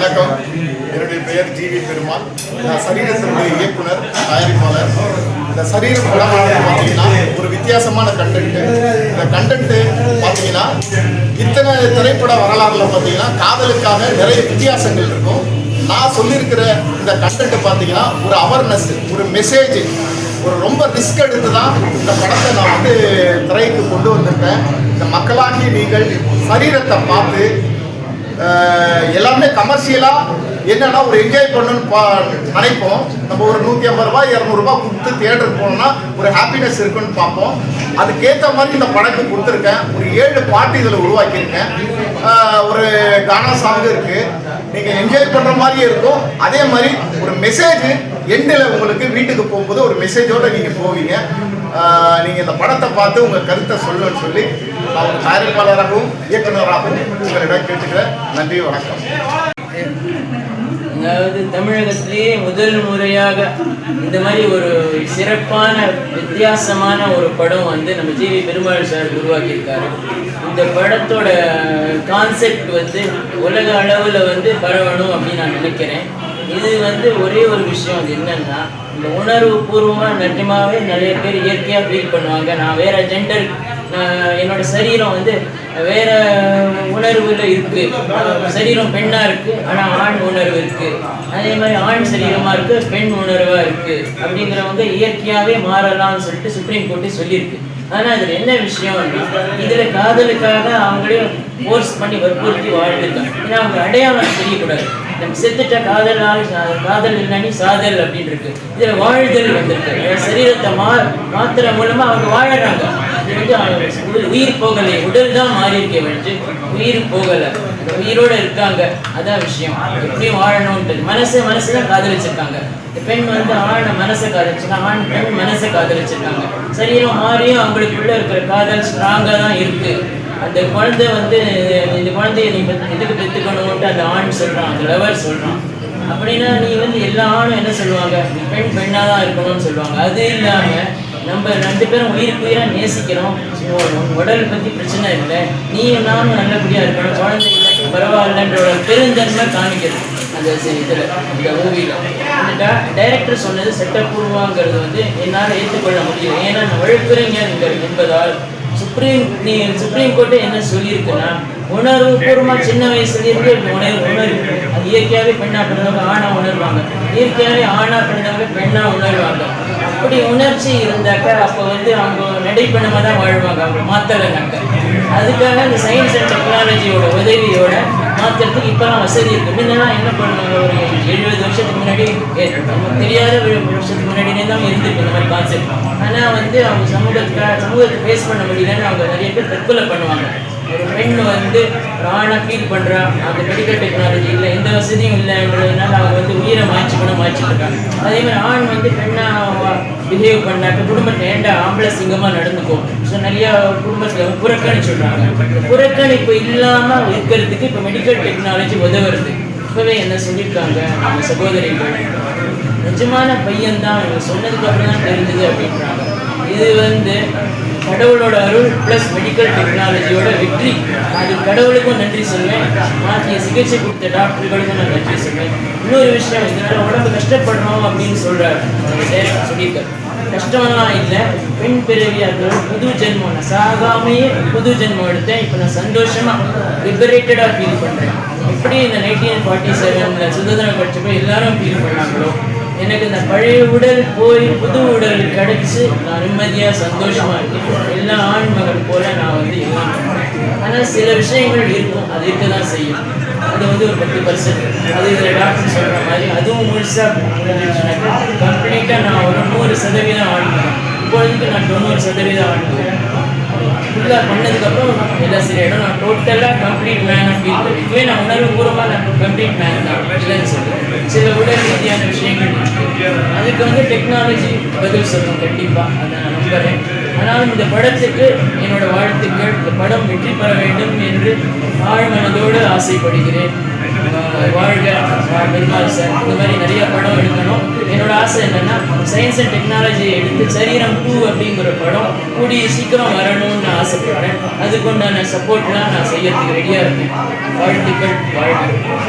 வணக்கம். என்னுடைய பெயர் ஜி வி பெருமாள். நான் சரீரத்தினுடைய இயக்குனர் தயாரிப்பாளர். இந்த சரீர படமானது பார்த்தீங்கன்னா ஒரு வித்தியாசமான கண்டென்ட்டு இந்த கண்டென்ட்டு பார்த்தீங்கன்னா இத்தனை திரைப்பட வரலாறுல பார்த்தீங்கன்னா காதலுக்காக நிறைய வித்தியாசங்கள் இருக்கும். நான் சொல்லியிருக்கிற இந்த கண்டென்ட் பார்த்தீங்கன்னா ஒரு அவேர்னஸ் ஒரு மெசேஜ் ஒரு ரொம்ப ரிஸ்க் எடுத்து தான் இந்த படத்தை நான் வந்து திரைக்கு கொண்டு வந்திருக்கேன். இந்த மக்களாகிய நீங்கள் சரீரத்தை பார்த்து எல்லாமே கமர்ஷியலாக என்னன்னா ஒரு என்ஜாய் பண்ணணும்னு பா நினைப்போம். நம்ம ஒரு நூற்றி ஐம்பது ரூபாய் இரநூறுபா கொடுத்து தியேட்டருக்கு போனோம்னா ஒரு ஹாப்பினஸ் இருக்குன்னு பார்ப்போம். அதுக்கேற்ற மாதிரி இந்த படத்தை கொடுத்துருக்கேன். ஒரு ஏழு பாட்டு இதில் உருவாக்கியிருக்கேன். ஒரு கானா சாங் இருக்குது நீங்கள் என்ஜாய் பண்ணுற மாதிரியே இருக்கும். அதே மாதிரி ஒரு மெசேஜ் எண்டில் உங்களுக்கு வீட்டுக்கு போகும்போது ஒரு மெசேஜோடு நீங்கள் போவீங்க. நீங்கள் இந்த படத்தை பார்த்து உங்கள் கருத்தை சொல்லணும்னு சொல்லி நான் ஒரு தயாரிப்பாளராகவும் இயக்குநராகவும் உங்களிடம் கேட்டுக்கிறேன். நன்றி வணக்கம். அதாவது தமிழகத்திலேயே முதல் முறையாக இந்த மாதிரி ஒரு சிறப்பான வித்தியாசமான ஒரு படம் வந்து நம்ம ஜிவி பெருமாள் சார் உருவாக்கியிருக்காரு. இந்த படத்தோட கான்செப்ட் வந்து உலக அளவில் வந்து பரவணும் அப்படின்னு நான் நினைக்கிறேன். இது வந்து ஒரே ஒரு விஷயம் அது என்னன்னா இந்த உணர்வு பூர்வமாக நிஜமாவே நிறைய பேர் இயற்கையாக ஃபீல் பண்ணுவாங்க. நான் வேற ஜெண்டர் என்னோட சரீரம் வந்து வேற உணர்வுல இருக்கு. சரீரம் பெண்ணா இருக்கு ஆனா ஆண் உணர்வு இருக்கு. அதே மாதிரி ஆண் சரீரமா இருக்கு பெண் உணர்வா இருக்கு. அப்படிங்கிறவங்க இயற்கையாவே மாறலாம்னு சொல்லிட்டு சுப்ரீம் கோர்ட்டு சொல்லியிருக்கு. ஆனா அதுல என்ன விஷயம்னா இதுல காதலுக்காக அவங்களே ஃபோர்ஸ் பண்ணி வற்புறுத்தி வாழ்ந்துருக்காங்க ஏன்னா அவங்க அடையாளம் தெரியக்கூடாது நம்ம செத்துட்ட காதலால் காதல் இல்லைன்னு சாதல் அப்படின்னு இருக்கு. இதுல வாழ்தல் வந்திருக்கு. சரீரத்தை மா மாத்திர மூலமா அவங்க வாழறாங்க. இது வந்து உயிர் போகலை. உடல் தான் மாறி இருக்கே வந்து உயிர் போகலை. உயிரோட இருக்காங்க. அதான் விஷயம். எப்படியும் வாழணும்ன்றது மனசு மனசு தான் காதலிச்சிருக்காங்க. இந்த பெண் வந்து ஆணை மனசை காதலிச்சிருக்காங்க ஆண் பெண் மனசை காதலிச்சிருக்காங்க. சரீரம் மாறியும் அவங்களுக்குள்ள இருக்கிற காதல் ஸ்ட்ராங்காக தான் இருக்கு. அந்த குழந்தை வந்து இந்த குழந்தைய நீ எதுக்கு பெற்றுக்கணும்ட்டு அந்த ஆண் சொல்கிறான் அந்த லவர் சொல்றான். அப்படின்னா நீ வந்து எல்லா ஆணும் என்ன சொல்லுவாங்க? பெண் பெண்ணாக தான் இருக்கணும்னு சொல்லுவாங்க. அது இல்லாமல் நம்ம ரெண்டு பேரும் உயிருக்கு உயிராக நேசிக்கிறோம். உடல் பற்றி பிரச்சனை இல்லை. நீ நானும் நல்லபடியாக இருக்கணும். குழந்தை இல்லாட்டி பரவாயில்லன்ற ஒரு பெருந்தன்மை காமிக்கிறது அந்த இதில் இந்த மூவியில் இந்த டைரக்டர் சொன்னது சட்டப்பூர்வங்கிறது வந்து என்னால் ஏற்றுக்கொள்ள முடியும் ஏன்னா நான் வழக்கறிஞர் என்பதால் சுப்ரீம் நீ சுப்ரீம் கோர்ட்டு என்ன சொல்லியிருக்குன்னா உணர்வு பூர்வமா சின்ன வயசுலேருந்து உணர்வு உணர்வு? அது இயற்கையாகவே பெண்ணா பிறந்தவங்க ஆணா உணர்வாங்க. இயற்கையாகவே ஆணா பிறந்தவங்க பெண்ணா உணர்வாங்க. அப்படி உணர்ச்சி இருந்தாக்கா அப்போ வந்து அவங்க நடைப்பணமாக தான் வாழ்வாங்க. அவங்க மாத்தலைனாக்க அதுக்காக இந்த சயின்ஸ் அண்ட் டெக்னாலஜியோட உதவியோட மாத்துறதுக்கு இப்போலாம் வசதி இருக்கு. முன்னெல்லாம் என்ன பண்ணுவாங்க ஒரு எழுபது வருஷத்துக்கு முன்னாடி தெரியாத ஒரு வருஷத்துக்கு முன்னாடியே தான் இருந்திருக்கு இந்த மாதிரி கான்செப்ட் ஆனால் வந்து அவங்க சமூகத்துக்கு சமூகத்தை ஃபேஸ் பண்ண முடியலன்னு அவங்க நிறைய பேர் தற்கொலை பண்ணுவாங்க. ஒரு பெண் வந்து ஒரு ஆணை ஃபீல் பண்ணுறா அந்த மெடிக்கல் டெக்னாலஜி இல்லை எந்த வசதியும் இல்லைன்றதுனால அவங்க வந்து உயிரை மாய்ச்சி கூட மாய்ச்சிருக்காங்க அதே மாதிரி ஆண் வந்து பெண்ணாக பிஹேவ் பண்ணாக்க குடும்பத்தை ஏண்டா ஆம்பளை சிங்கமாக நடந்துக்கும்? ஸோ நிறைய குடும்பத்தில் புறக்கணிச்சு சொல்கிறாங்க புறக்கணிப்பு இல்லாமல் இருக்கிறதுக்கு இப்போ மெடிக்கல் டெக்னாலஜி உதவுறது. இப்போவே என்ன சொல்லியிருக்காங்க நம்ம சகோதரிகள்? நிஜமான பையன் தான் சொன்னதுக்கு அப்புறம் தான் தெரிஞ்சது அப்படின்றாங்க. இது வந்து கடவுளோட அருள் ப்ளஸ் மெடிக்கல் டெக்னாலஜியோட வெற்றி. அது கடவுளுக்கும் நன்றி சொல்வேன். நான் சிகிச்சை கொடுத்த டாக்டர்களுக்கும் நான் நன்றி சொல்வேன். இன்னொரு விஷயம் இதனால உடம்பு கஷ்டப்படணும் அப்படின்னு சொல்கிறார் சொல்லியிருக்காரு கஷ்டம்லாம் இல்லை. பெண் பிறவி அது புது ஜென்மம். நான் சாகாமையே புது ஜென்மம் எடுத்தேன். இப்போ நான் சந்தோஷமாக லிபரேட்டடாக ஃபீல் பண்ணுறேன் எப்படி இந்த நைன்டீன் ஃபார்ட்டி செவனில் சுதந்திரம் கிடைச்சப்போ எல்லாரும் ஃபீல் பண்ணாங்களோ எனக்கு இந்த பழைய உடல் போய் புது உடல் கிடைச்சி நான் நிம்மதியாக சந்தோஷமாக இருக்கேன். எல்லா ஆண்மகள் போல நான் வந்து எல்லாம் ஆனால் சில விஷயங்கள் இருக்கும். அது இருக்க தான் செய்யும். அது வந்து ஒரு பத்து பர்சன்ட் அது இதில் டாக்டர் சொல்கிற மாதிரி அதுவும் முழுசாக கம்ப்ளீட்டாக நான் ஒரு நூறு சதவீதம் ஆண்மகன் இப்பொழுதுக்கு நான் தொண்ணூறு சதவீதம் ஆண்மகன் ஃபுல்லாக பண்ணதுக்கப்புறம் எல்லாம் சரியாயிடும் நான் டோட்டலாக கம்ப்ளீட் மேன் அப்படின்னு இதுவே நான் உணர்வு பூர்வமாக நான் கம்ப்ளீட் மேன் தான். இல்லைன்னு சொல்லுவேன் சில உடல் ரீதியான விஷயங்கள் அதுக்கு வந்து டெக்னாலஜி பதில் சொல்லும் கண்டிப்பாக அதை நான் நம்புகிறேன் ஆனாலும் இந்த படத்துக்கு என்னோட வாழ்த்துக்கள். இந்த படம் வெற்றி பெற வேண்டும் என்று ஆழ்மனதோடு ஆசைப்படுகிறேன். வாழ்க வாழ் பெருமாள் சார் இந்த மாதிரி நிறைய படம் எடுக்கணும். என்னோட ஆசை என்னென்னா சயின்ஸ் அண்ட் டெக்னாலஜி எடுத்து சரீரம் டூ அப்படிங்கிற படம் கூடிய சீக்கிரம் வரணும்னு ஆசைப்படுறேன் அதுக்கு உண்டான சப்போர்ட்லாம் நான் செய்யறதுக்கு ரெடியாக இருக்கேன். வாழ்த்துக்கள் வாழ்த்துக்கள்.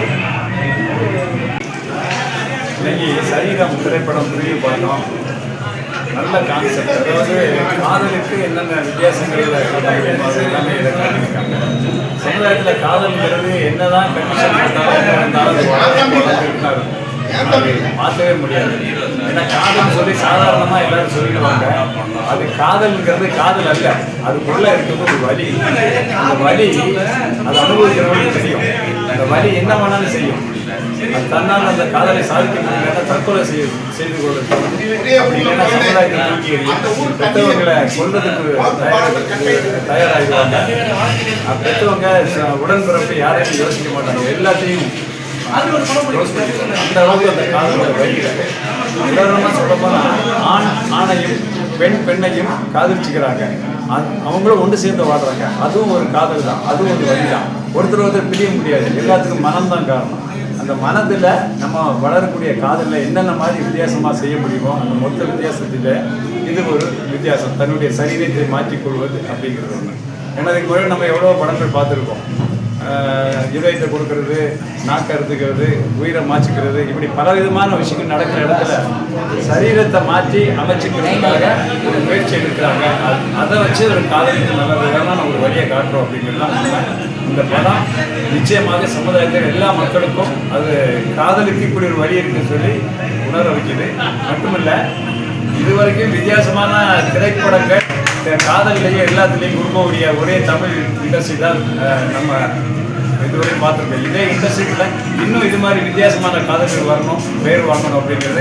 இன்னைக்கு சரீரம் திரைப்படம் புரிய பார்த்தோம். நல்ல கான்செப்ட் அதாவது காதலுக்கு என்னென்ன வித்தியாசங்கள் எல்லாமே இதை காட்டியிருக்காங்க. சமுதாயத்தில் காதல்ங்கிறது என்னதான் கண்டிஷன் போட்டாலும் இருந்தாலும் மாற்றவே முடியாது. ஏன்னா காதல் சொல்லி சாதாரணமாக எல்லாரும் சொல்லிடுவாங்க. அது காதல்ங்கிறது காதல் அல்ல. அதுக்குள்ள இருக்கிறது ஒரு வலி. அந்த வலி அது அனுபவிக்கிறவங்களுக்கு தெரியும். அந்த வலி என்ன வேணாலும் செய்யும். அது தன்னால் அந்த காதலை சாதிக்க முடியலன்னா தற்கொலை செய்ய செய்து கொள்வது அப்படி இல்லைன்னா சமுதாயத்தை தூக்கி பெற்றவங்களை தயார் தயாராகிடுவாங்க. பெற்றவங்க ச- உடன்பிறப்பு யாரையும் யோசிக்க மாட்டாங்க. எல்லாத்தையும் அந்த அளவுக்கு அந்த காதலோட வழி உதாரணமாக சொல்ல போனால் ஆண் ஆணையும் பெண் பெண்ணையும் காதலிச்சுக்கிறாங்க. அது- அவங்களும் ஒன்று சேர்ந்து வாடுறாங்க அதுவும் ஒரு காதல் தான். அதுவும் ஒரு வழி தான். ஒருத்தர் ஒருத்தர் பிரிய முடியாது. எல்லாத்துக்கும் மனம் தான் காரணம். அந்த மனதில் நம்ம வளரக்கூடிய காதலில் என்னென்ன மாதிரி வித்தியாசமாக செய்ய முடியுமோ அந்த மொத்த வித்தியாசத்தில் இது ஒரு வித்தியாசம். தன்னுடைய சரீரத்தை மாற்றிக்கொள்வது அப்படிங்கிறது ஒன்று ஏன்னா இதுக்கு முன்னாடி நம்ம எவ்வளோ படங்கள் பார்த்துருக்கோம். இதயத்தை கொடுக்கறது நாக்கு அறுத்துக்கிறது உயிரை மாச்சிக்கிறது இப்படி பல விதமான விஷயங்கள் நடக்கிற இடத்துல சரீரத்தை மாற்றி அமைச்சுக்கிறதுக்காக ஒரு முயற்சி எடுக்கிறாங்க. அதை வச்சு ஒரு காதலுக்கு நல்ல விதமான ஒரு வழியை காட்டுறோம் அப்படிங்கிறதுலாம் இந்த படம் நிச்சயமாக சமுதாயத்தில் எல்லா மக்களுக்கும் அது காதலுக்கு இப்படி ஒரு வழி இருக்குன்னு சொல்லி உணர வைக்குது. மட்டுமில்லை இதுவரைக்கும் வித்தியாசமான திரைப்படங்கள் இந்த காதல்லையும் எல்லாத்துலேயும் கொடுக்கக்கூடிய ஒரே தமிழ் இண்டஸ்ட்ரி தான் நம்ம இதுவரை பார்த்துருக்கோம் இதே இண்டஸ்ட்ரியில் இன்னும் இது மாதிரி வித்தியாசமான காதல்கள் வரணும் பேர் வாங்கணும் அப்படிங்கிறதே